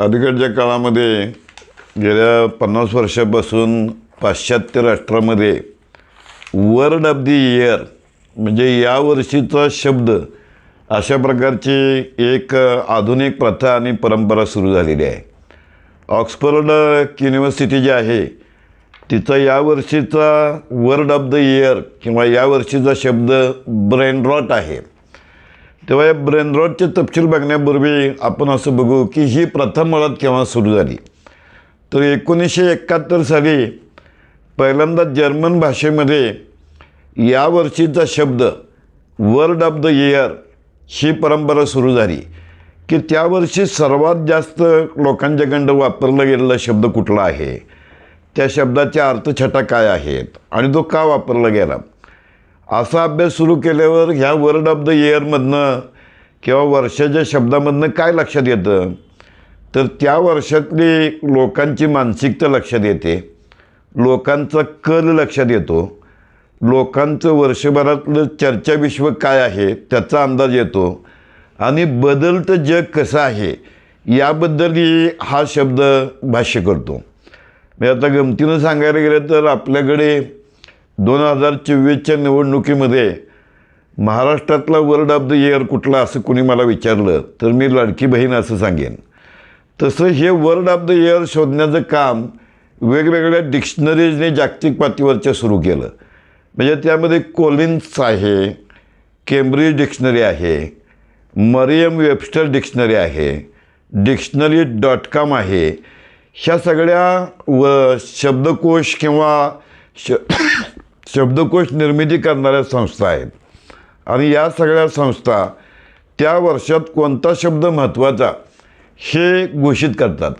अलीकडच्या काळामध्ये गेल्या पन्नास वर्षापासून पाश्चात्य राष्ट्रामध्ये वर्ड ऑफ द इयर म्हणजे या वर्षीचा शब्द अशा प्रकारची एक आधुनिक प्रथा आणि परंपरा सुरू झालेली आहे. ऑक्सफर्ड युनिव्हर्सिटी जी आहे तिचा या वर्षीचा वर्ड ऑफ द इयर किंवा या वर्षीचा शब्द ब्रेन रॉट आहे. तेव्हा या ब्रेनरॉडचे तपशील बघण्यापूर्वी आपण असं बघू की ही प्रथम मुळात केव्हा सुरू झाली? तर एकोणीसशे एकाहत्तर साली पहिल्यांदा जर्मन भाषेमध्ये यावर्षीचा शब्द वर्ड ऑफ द इयर ही परंपरा सुरू झाली. की त्या वर्षी सर्वात जास्त लोकांच्याकडं वापरला गेलेला शब्द कुठला आहे? त्या शब्दाच्या अर्थछटा काय आहेत? आणि तो का वापरला गेला? असा अभ्यास सुरू केल्यावर ह्या वर्ड ऑफ द इयरमधनं किंवा वर्षाच्या शब्दामधनं काय लक्षात येतं? तर त्या वर्षातली लोकांची मानसिकता लक्षात येते. लोकांचा कल लक्षात येतो. लोकांचं वर्षभरातलं चर्चाविश्व काय आहे त्याचा अंदाज येतो. आणि बदलतं जग कसं आहे याबद्दलही हा शब्द भाष्य करतो. मी आता गमतीनं सांगायला गेलं तर आपल्याकडे दोन हजार चोवीसच्या निवडणुकीमध्ये महाराष्ट्रातला वर्ड ऑफ द इयर कुठला असं कुणी मला विचारलं तर मी लाडकी बहीण असं सांगेन. तसं हे वर्ड ऑफ द इयर शोधण्याचं काम वेगवेगळ्या डिक्शनरीजने जागतिक पातळीवरच्या सुरू केलं. म्हणजे त्यामध्ये कोलिन्स आहे केम्ब्रिज डिक्शनरी आहे मरियम वेबस्टर डिक्शनरी आहे डिक्शनरी डॉट कॉम आहे. ह्या सगळ्या व शब्दकोश किंवा श शब्दकोश निर्मिती करणाऱ्या संस्था आहेत. आणि या सगळ्या संस्था त्या वर्षात कोणता शब्द महत्त्वाचा हे घोषित करतात.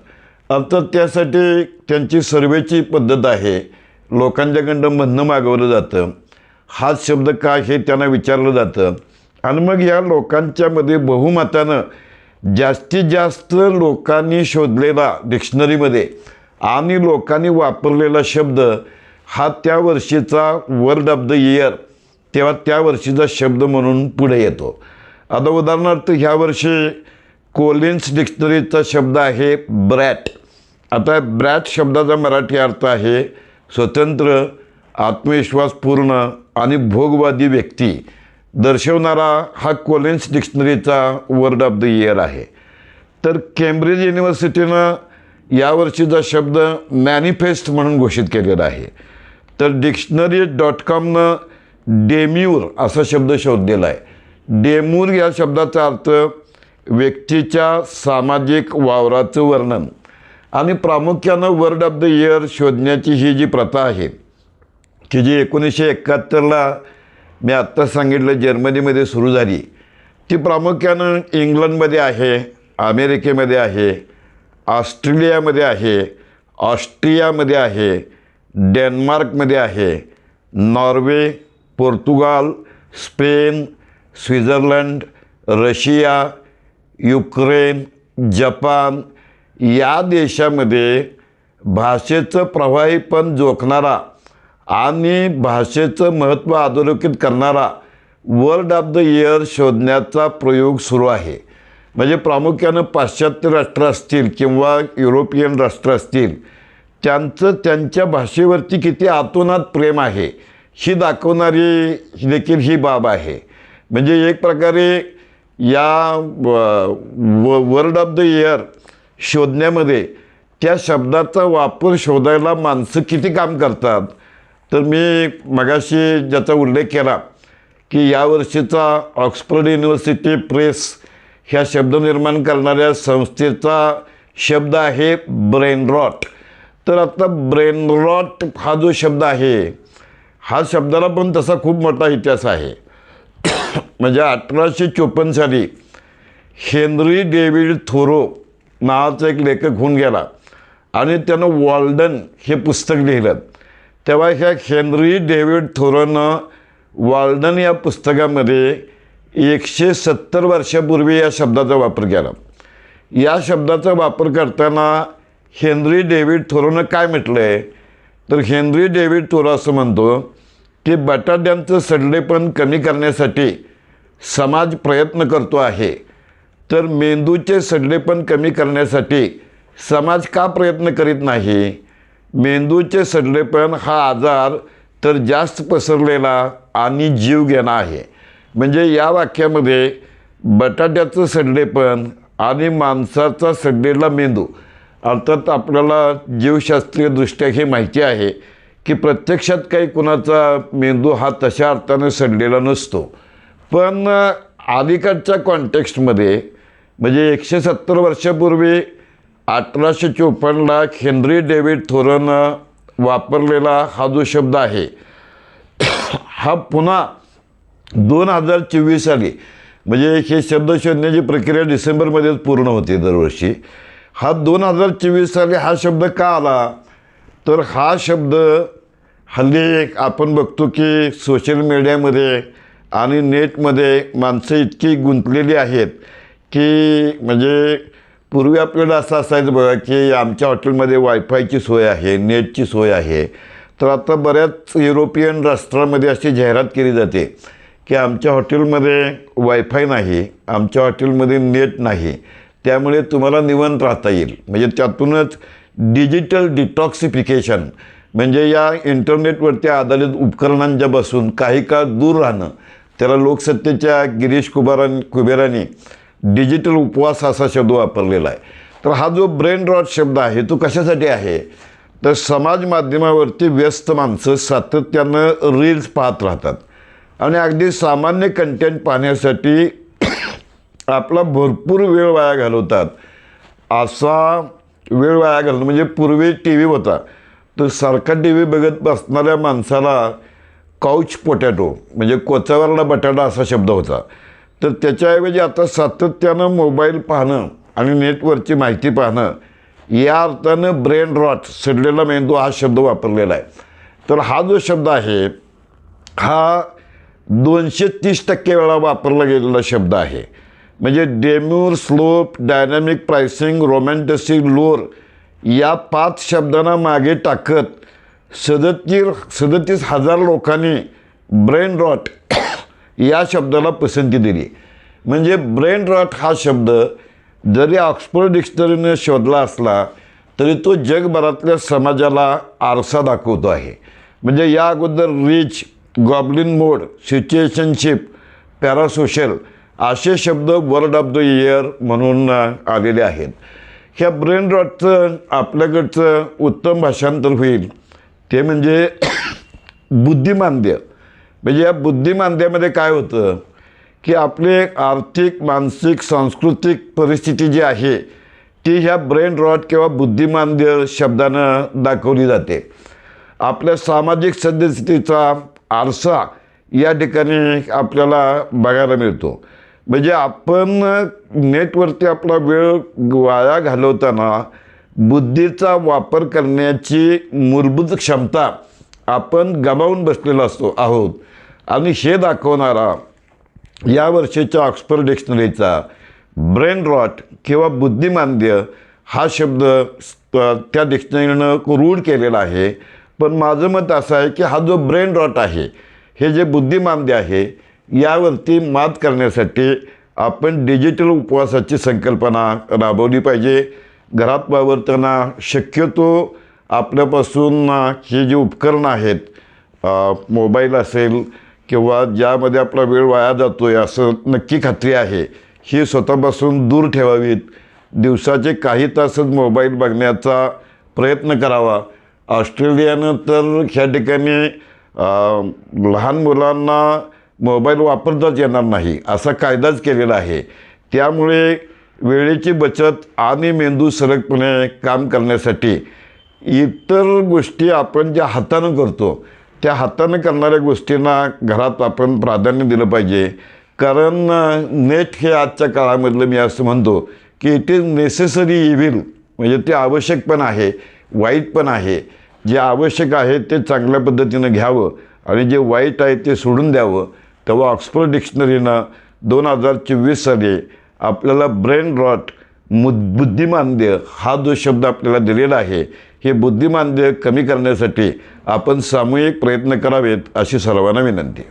अर्थात त्यासाठी त्यांची सर्वेची पद्धत आहे. लोकांच्याकडं म्हणणं मागवलं जातं. हाच शब्द काय हे त्यांना विचारलं जातं. आणि मग या लोकांच्यामध्ये बहुमतानं जास्तीत जास्त लोकांनी शोधलेला डिक्शनरीमध्ये आणि लोकांनी वापरलेला शब्द हा त्या वर्षीचा वर्ड ऑफ द इयर तेव्हा त्या वर्षीचा शब्द म्हणून पुढे येतो. आता उदाहरणार्थ ह्या वर्षी कोलिन्स डिक्शनरीचा शब्द आहे ब्रॅट. आता ब्रॅट शब्दाचा मराठी अर्थ आहे स्वतंत्र आत्मविश्वासपूर्ण आणि भोगवादी व्यक्ती. दर्शवणारा हा कोलिन्स डिक्शनरीचा वर्ड ऑफ द इयर आहे. तर केम्ब्रिज युनिव्हर्सिटीनं यावर्षीचा शब्द मॅनिफेस्ट म्हणून घोषित केलेला आहे. तर डिक्शनरी डॉट कॉमनं डेम्यूर असा शब्द शोधलेला आहे. डेमूर या शब्दाचा अर्थ व्यक्तीच्या सामाजिक वावराचं वर्णन आणि प्रामुख्यानं वर्ड ऑफ द इयर शोधण्याची ही जी प्रथा आहे की जी एकोणीसशे एकाहत्तरला मी आत्ता सांगितलं जर्मनीमध्ये सुरू झाली ती प्रामुख्यानं इंग्लंडमध्ये आहे अमेरिकेमध्ये आहे ऑस्ट्रेलियामध्ये आहे ऑस्ट्रियामध्ये आहे डेन्मार्कमध्ये आहे. Norway Portugal Spain Switzerland Russia Ukraine Japan या देशामध्ये भाषेचं प्रवाहीपण जोखणारा आणि भाषेचं महत्त्व अधोरेखित करणारा वर्ड ऑफ द इयर शोधण्याचा प्रयोग सुरू आहे. म्हणजे प्रामुख्यानं पाश्चात्य राष्ट्र असतील किंवा युरोपियन राष्ट्र असतील त्यांचं त्यांच्या भाषेवरती किती आतोनात प्रेम आहे ही दाखवणारी देखील ही बाब आहे. म्हणजे एक प्रकारे या वर्ड ऑफ द इयर शोधण्यामध्ये त्या शब्दाचा वापर शोधायला माणसं किती काम करतात. तर मी मगाशी ज्याचा उल्लेख केला की यावर्षीचा ऑक्सफर्ड युनिव्हर्सिटी प्रेस ह्या शब्द निर्माण करणाऱ्या संस्थेचा शब्द आहे ब्रेन रॉट. तर आता ब्रेन रॉट हा जो शब्द आहे हा शब्दाला पण तसा खूप मोठा इतिहास आहे. म्हणजे अठराशे चोपन्न साली हेनरी डेव्हिड थोरो नावाचा एक लेखक होऊन गेला आणि त्यानं वॉल्डन हे पुस्तक लिहिलं. तेव्हा ह्या हेनरी डेव्हिड थोरोनं वॉल्डन या पुस्तकामध्ये एकशे सत्तर वर्षापूर्वी या शब्दाचा वापर केला. या शब्दाचा वापर करताना हेनरी डेव्हिड थोरोनं काय म्हटलं आहे तर हेनरी डेव्हिड थोरो असं म्हणतो की बटाट्यांचं सडलेपण कमी करण्यासाठी समाज प्रयत्न करतो आहे. तर मेंदूचे सडलेपण कमी करण्यासाठी समाज का प्रयत्न करीत नाही? मेंदूचे सडलेपण हा आजार तर जास्त पसरलेला आणि जीव घेणा आहे. म्हणजे या वाक्यामध्ये बटाट्याचं सडलेपण आणि माणसाचा सडलेला मेंदू अर्थात आपल्याला जीवशास्त्रीयदृष्ट्या हे माहिती आहे की प्रत्यक्षात काही कुणाचा मेंदू हा तशा अर्थाने सडलेला नसतो. पण अलीकडच्या कॉन्टेक्स्टमध्ये म्हणजे एकशे सत्तर वर्षापूर्वी अठराशे चोपन्नला हेनरी डेव्हिड थोरनं वापरलेला हा जो शब्द आहे हा पुन्हा दोन हजार चोवीस साली म्हणजे हे शब्द शोधण्याची प्रक्रिया डिसेंबरमध्येच पूर्ण होते दरवर्षी. हा दोन हजार चोवीस साली हा शब्द का आला? तर हा शब्द हल्ली आपण बघतो की सोशल मीडियामध्ये आणि नेटमध्ये माणसं इतकी गुंतलेली आहेत की म्हणजे पूर्वी आपल्याला असं असायचं बघा की आमच्या हॉटेलमध्ये वायफायची सोय आहे नेटची सोय आहे. तर आता बऱ्याच युरोपियन राष्ट्रामध्ये अशी जाहिरात केली जाते की आमच्या हॉटेलमध्ये वायफाय नाही आमच्या हॉटेलमध्ये नेट नाही. त्यामुळे तुम्हाला निवंत राहता येईल. म्हणजे त्यातूनच डिजिटल डिटॉक्सिफिकेशन म्हणजे या इंटरनेटवरती आधारित उपकरणांच्या बसून काही काळ दूर राहणं त्याला लोकसत्तेच्या गिरीश कुबारां कुबेरांनी डिजिटल उपवास असा शब्द वापरलेला आहे. तर हा जो ब्रेन रॉट शब्द आहे तो कशासाठी आहे? तर समाज माध्यमावरती व्यस्त माणसं सातत्यानं रील्स पाहत राहतात. आणि अगदी सामान्य कंटेंट पाहण्यासाठी आपला भरपूर वेळ वाया घालवतात. असा वेळ वाया घालणं म्हणजे पूर्वी टी व्ही होता. तर सारखा टी व्ही बघत बसणाऱ्या माणसाला काउच पोटॅटो म्हणजे कोचावरला बटाटा असा शब्द होता. तर त्याच्याऐवजी आता सातत्यानं मोबाईल पाहणं आणि नेटवरची माहिती पाहणं या अर्थानं ब्रेन रॉट सडलेला मेंदू हा शब्द वापरलेला आहे. तर हा जो शब्द आहे हा दोनशे तीस टक्के वेळा वापरला गेलेला शब्द आहे. म्हणजे demure slop dynamic pricing romantasy lore या पाच शब्दांना मागे टाकत सदतीस सदतीस हजार लोकांनी ब्रेन रॉट या शब्दाला पसंती दिली. म्हणजे ब्रेन रॉट हा शब्द जरी ऑक्सफोर्ड डिक्शनरीने शोधला असला तरी तो जगभरातल्या समाजाला आरसा दाखवतो आहे. म्हणजे या अगोदर rich goblin mode situationship parasocial असे शब्द वर्ड ऑफ द इयर म्हणून आलेले आहेत. ह्या ब्रेन रॉटचं आपल्याकडचं उत्तम भाषांतर होईल ते म्हणजे बुद्धिमांद्य. म्हणजे या बुद्धिमांद्यामध्ये काय होतं की आपले आर्थिक मानसिक सांस्कृतिक परिस्थिती जी आहे ती ह्या ब्रेन रॉट किंवा बुद्धिमांद्य शब्दानं दाखवली जाते. आपल्या सामाजिक सद्यस्थितीचा आरसा या ठिकाणी आपल्याला बघायला मिळतो. म्हणजे आपण नेटवरती आपला वेळ वाया घालवताना बुद्धीचा वापर करण्याची मूलभूत क्षमता आपण गमावून बसलेलो असतो आहोत. आणि हे दाखवणारा या वर्षीच्या ऑक्सफर्ड डिक्शनरीचा ब्रेन रॉट किंवा बुद्धिमांद्य हा शब्द त्या डिक्शनरीनं रूढ केलेला आहे. पण माझं मत असं आहे की हा जो ब्रेन रॉट आहे हे जे बुद्धिमांद्य आहे यावरती मात करण्यासाठी आपण डिजिटल उपवासाची संकल्पना राबवली पाहिजे. घरात वावरताना शक्यतो आपल्यापासून ही जी उपकरणं आहेत मोबाईल असेल किंवा ज्यामध्ये आपला वेळ वाया जातो आहे असं नक्की खात्री आहे ही स्वतःपासून दूर ठेवावीत. दिवसाचे काही तासच मोबाईल बघण्याचा प्रयत्न करावा. ऑस्ट्रेलियानं तर ह्या ठिकाणी लहान मुलांना मोबाईल वापरताच येणार नाही असा कायदाच केलेला आहे. त्यामुळे वेळेची बचत आणि मेंदू सरकपणे काम करण्यासाठी इतर गोष्टी आपण ज्या हातानं करतो त्या हातानं करणाऱ्या गोष्टींना घरात आपण प्राधान्य दिलं पाहिजे. कारण नेट हे आजच्या काळामधलं मी असं म्हणतो की इट इज नेसेसरी इव्हिल म्हणजे ते आवश्यक पण आहे वाईट पण आहे. जे आवश्यक आहे ते चांगल्या पद्धतीनं घ्यावं आणि जे वाईट आहे ते सोडून द्यावं. तेव्हा ऑक्सफर्ड डिक्शनरीनं दोन हजार चोवीस साली आपल्याला ब्रेन रॉट मु बुद्धिमांद्य हा जो शब्द आपल्याला दिलेला आहे हे बुद्धिमांद्य कमी करण्यासाठी आपण सामूहिक प्रयत्न करावेत अशी सर्वांना विनंती.